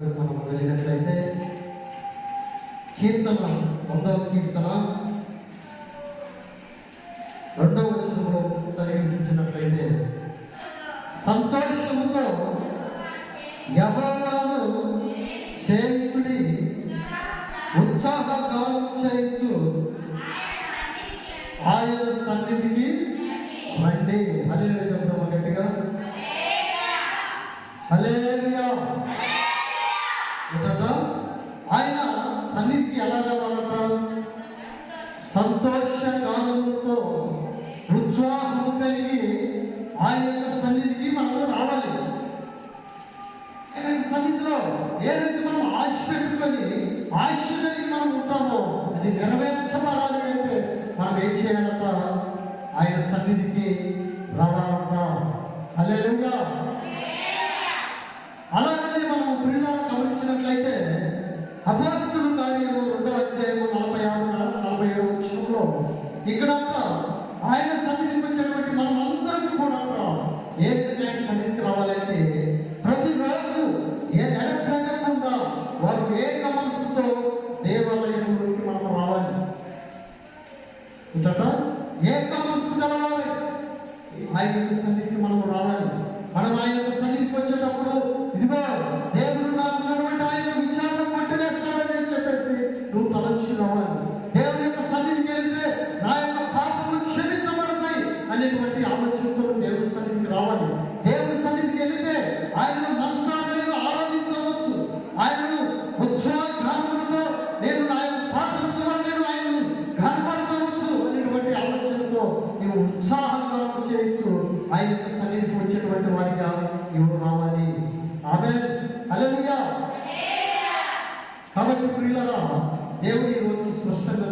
మనం వెళ్ళినట్లయితే కీర్తన వందవ కీర్తన. రెండవ వచనంలో చదివించినట్లయితే సంతోషముతో యవనాలు సేవించుడి ఉత్సాహకాలం చేయించు. ఆయన సన్నిధికి రండి. హలే చెప్తాం అన్నట్టుగా హలే సంతోష గానములతో ఉత్సాహము కలిగి ఆయన యొక్క సన్నిధికి మనం రావాలి. ఆయన సన్నిధిలో ఏదైతే మనం ఆశ పెట్టుకొని ఆశ కలిగి మనం ఉంటామో అది నెరవేర్చబడాలి అంటే మనం ఏం చేయాలంట ఆయన సన్నిధికి రావాలంట. హల్లెలూయా. అలాగే మనం పిల్లలు గమనించినట్లయితే అపోస్తుల ఆయన సన్నిధికి వచ్చినటువంటి మనం అందరికీ కూడా ఏ విధంగా ఆయన సన్నిధికి రావాలంటే ప్రతిరోజు ఏ ఎడతెగకుండా వారు ఏక మనసుతో దేవాలయంలోకి మనం రావాలి. ఏంటంట ఏక మనసు కలవాలి ఆయన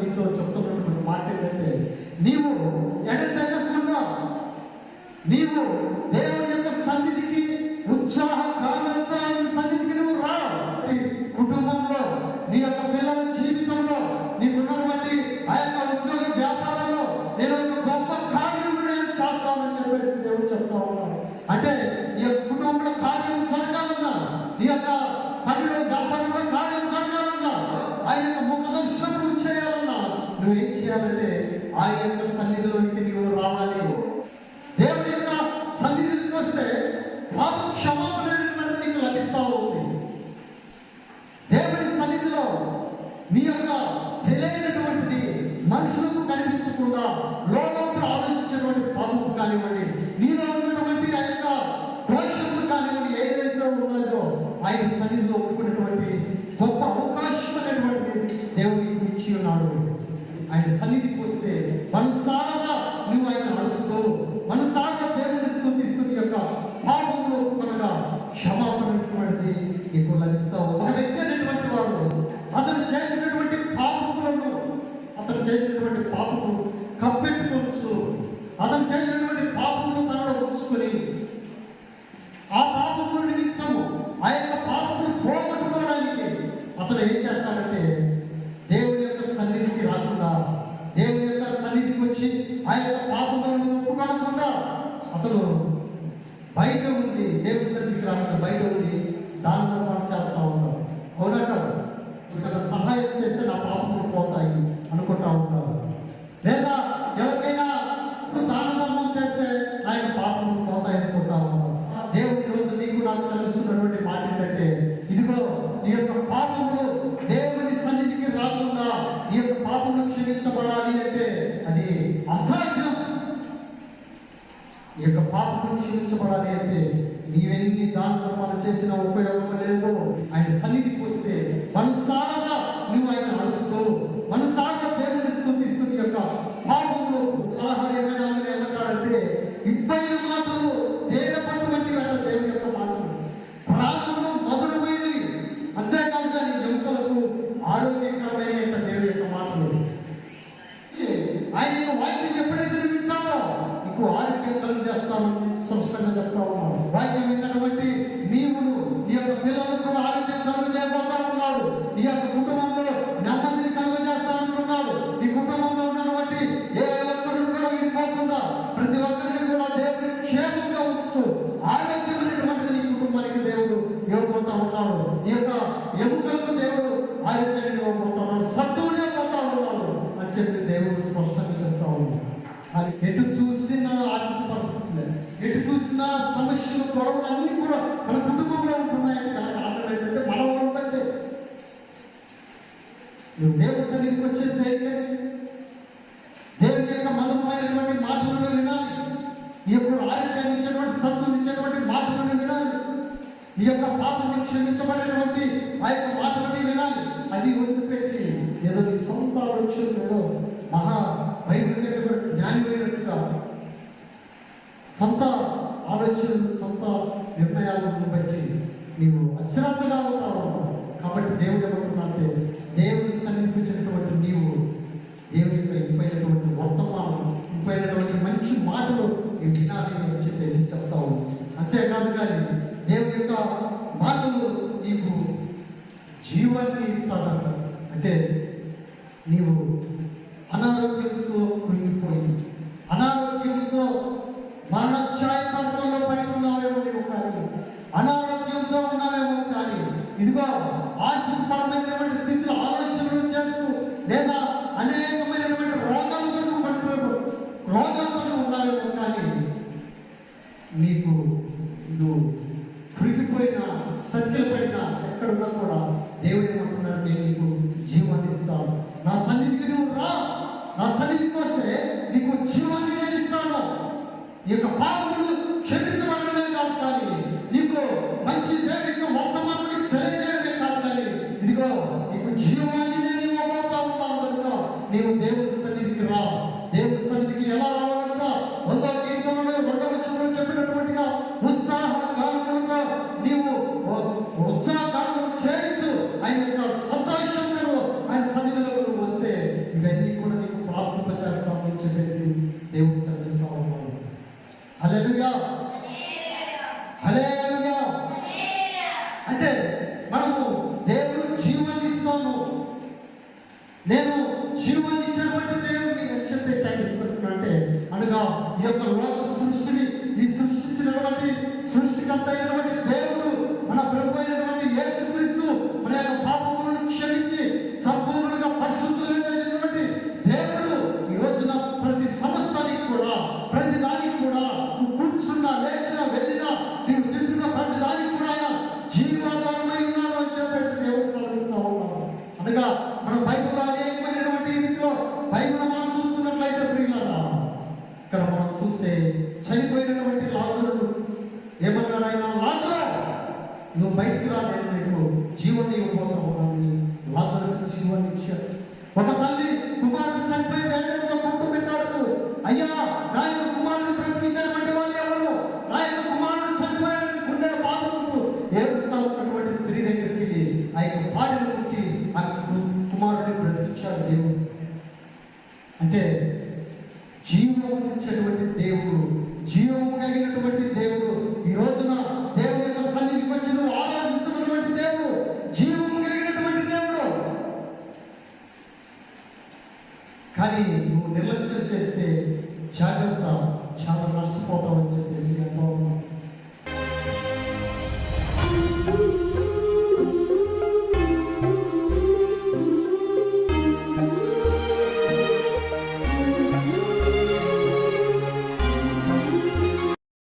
నీతో చెప్తున్నటువంటి మాట ఏంటంటే నీవు ఎడతెగకుండా నీవు దేవుని యొక్క సన్నిధికి ఉత్సాహ గానంతో ఆయన సన్నిధికి నువ్వు రా. కుటుంబంలో నీ యొక్క పిల్లల జీవితంలో నీకున్నటువంటి ఆ యొక్క ఉద్యోగ వ్యాపారంలో నేను ఒక గొప్ప కార్యం చేస్తామని చెప్పేసి దేవుడు చెప్తా ఉన్నాను అంటే నీ యొక్క కుటుంబంలో కార్యం జరగాలన్నా నీ యొక్క పనిలో వ్యాపారంలో కార్యం జరగాలన్నా ఆయన యొక్క ముఖదర్శనం చేయాలన్నా నువ్వు ఏం చేయాలంటే ఆయన యొక్క సన్నిధిలోనికి నీవు రావాలి దేవుని యొక్క సన్నిధికి వస్తే పాప క్షమాపణ నీకు లభిస్తా ఉంది. దేవుని సన్నిధిలో నీ యొక్క తెలియనటువంటిది మనుషులకు కనిపించకుండా లోకంలో ఆలోచించినటువంటి పాపం కానివ్వండి. నీలో ఉన్నటువంటి ఆ యొక్క దోషములు కానివ్వండి ఏదైతే ఉన్నదో ఆయన సన్నిధిలో ఒప్పుకున్నటువంటి గొప్ప అవకాశం అనేటువంటిది దేవుడికి ఇచ్చి ఉన్నాడు ఆయన సన్నిధికి వస్తే పాపములను ఒప్పుకోకుండా అతను బయట ఉంది దేవుడి సన్నిధికి రాకుండా బయట ఉంది దాని ధర్మాలు చేస్తూ ఉంటారు అవునా కదా? ఇక్కడ సహాయం చేస్తే నా పాపములు పోతాయి అనుకుంటా ఉంటాను ఆశీర్వించబడాలి అంటే నీవెన్ని దాన ధర్మాలు చేసిన ఉపయోగం లేదు. ఆయన సన్నిధి ఈ యొక్క కుటుంబంలో నెమ్మదిని కలుగజేస్తానంటున్నాడు ఈ కుటుంబంలో ఉన్నటువంటి ఏ ఒక్కరిని కూడా విడిపోకుండా ప్రతి ఒక్కరిని కూడా దేవుని క్షేమంగా ఉంచుతూ ఆరోగ్యమైనటువంటిది నీ కుటుంబానికి దేవుడు ఇవ్వబోతా ఉన్నాడు. ఈ యొక్క ఎముకలకు దేవుడు ఆరోగ్యాన్ని ఇవ్వబోతా ఉన్నాడు. సత్తువునే పోతా ఉన్నాడు అని చెప్పి దేవుడు స్పష్టంగా చెప్తా ఉన్నాడు. అది ఎటు చూసినా ఆర్థిక పరిస్థితులే ఎటు చూసినా సమస్యలు గొడవలు అన్నీ కూడా నువ్వు దేవుని సన్నిధికి వచ్చే ధైర్యం దేవుని యొక్క మధురమైనటువంటి మాటలను వినాలి. నీ యొక్క ఆరోగ్యాన్ని ఇచ్చేటువంటి సత్తుని ఇచ్చేటువంటి మాటలను వినాలి. నీ యొక్క పాపం క్షమించబడినటువంటి ఆ యొక్క మాటలని వినాలి. అది వదిలిపెట్టి ఏదో నీ సొంత ఆలోచన ఏదో మహా భయపడినటువంటి జ్ఞానమైనట్టుగా సొంత ఆలోచనలు సొంత నిర్ణయాలను బట్టి నీవు అశ్రద్ధగా ఉంటావు. కాబట్టి దేవుడు ఏమంటున్నాడంటే దేవుడు చూపించినటువంటి నీవు దేవుని ఇంపైనటువంటి వర్తమానం ఇంపైనటువంటి మంచి మాటలు ఈ వినాలి అని చెప్పేసి చెప్తావు అంతేకాదు కానీ దేవుని యొక్క మాటలు నీకు జీవాన్ని ఇస్తాడు అంటే. నీవు అనారోగ్యంతో కృంగిపోయి అనారోగ్యంతో మరణఛాయ పడకంలో పడి ఉన్నావేమో నీవు కానీ అనారోగ్యంతో ఉన్నావేమో కానీ ఇదిగో ఆత్మ స్థితిలో ఆలోచనలు చేస్తూ లేదా అనేకమైనటువంటి రోగాలతో నువ్వు పడిపోయావు రోగాలతో నువ్వు ఉన్నావేమో కానీ నీకు నువ్వు కురికిపోయిన సత్యలు పడిన ఎక్కడున్నా కూడా దేవుడు ఏమంటున్నాడు నేను నీకు జీవాన్ని ఇస్తాను. నా సన్నిధికి నువ్వు రా. నా సన్నిధికి వస్తే నీకు జీవాన్ని నేను ఇస్తాను. ఈ యొక్క పాపములు నీవు ఉత్సాహ చేయించు ఆయన యొక్క సంతోషం నువ్వు ఆయన సన్నిధిలో నువ్వు వస్తే ఇవన్నీ కూడా నీకు ప్రార్థన చేస్తామని చెప్పేసి దేవుడు శ్రమిస్తా ఉన్నాను హల్లెలూయా. హల్లెలూయా. అంటే మనము దేవుడు జీవాన్ని ఇస్తాను నేను జీవాన్ని ఇచ్చినటువంటి దేవుడు మీకు చెప్పేసి అంటే అనగా ఈ యొక్క లోక సృష్టిని ఈ సృష్టించినటువంటి సృష్టికర్త అయినటువంటి దేవుడు మన ప్రభు అయినటువంటి యేసుక్రీస్తు మన యొక్క పాపములను క్షమించి సంపూర్ణంగా పరిశుద్ధులుగా చేసినటువంటి దేవుడు ఈ రోజున ప్రతి సమస్తానికి కూడా ప్రతి దానికి కూడా నువ్వు కూర్చున్నా లేచినా వెళ్ళినా నీవు తింటున్న ప్రతి దానికి కూడా ఆయన జీవాధారమై ఉన్నాడు అని చెప్పేసి దేవుడు సెలవిస్తా ఉన్నాడు అనగా మన బైబిల్ అనేకమైనటువంటి రీతిలో బైబిల్ మనం చూసుకున్నట్లయితే ప్రియులారా ఇక్కడ మనం చూస్తే చనిపోయినటువంటి లాజరు ఏమన్నాడు ఆయన లాజరు నువ్వు బయటికి రా నేను నీకు జీవన్ని ఇవ్వబోతా ఉన్నాను లాజరుకి జీవాన్ని ఇచ్చాడు ఒక తల్లి కుమారుడు చనిపోయి వేదనతో కొట్టు పెట్టాడు అయ్యా నా యొక్క కుమారుడు బ్రతికించినటువంటి వాళ్ళు ఎవరు? నా యొక్క కుమారుడు చనిపోయాడని గుండె బాధపడుతూ ఏడుస్తా ఉన్నటువంటి స్త్రీ దగ్గరికి వెళ్ళి ఆ యొక్క పాడిని పుట్టి ఆ కుమారుడిని బ్రతికించాడు దేవుడు. అంటే జీవం ఇచ్చేటువంటి దేవుడు జీవం కలిగినటువంటి దేవుడు ఈ రోజున దేవుని యొక్క సన్నిధికి వచ్చి నువ్వు ఆరాధిస్తున్నటువంటి దేవుడు జీవము కలిగినటువంటి దేవుడు కానీ నువ్వు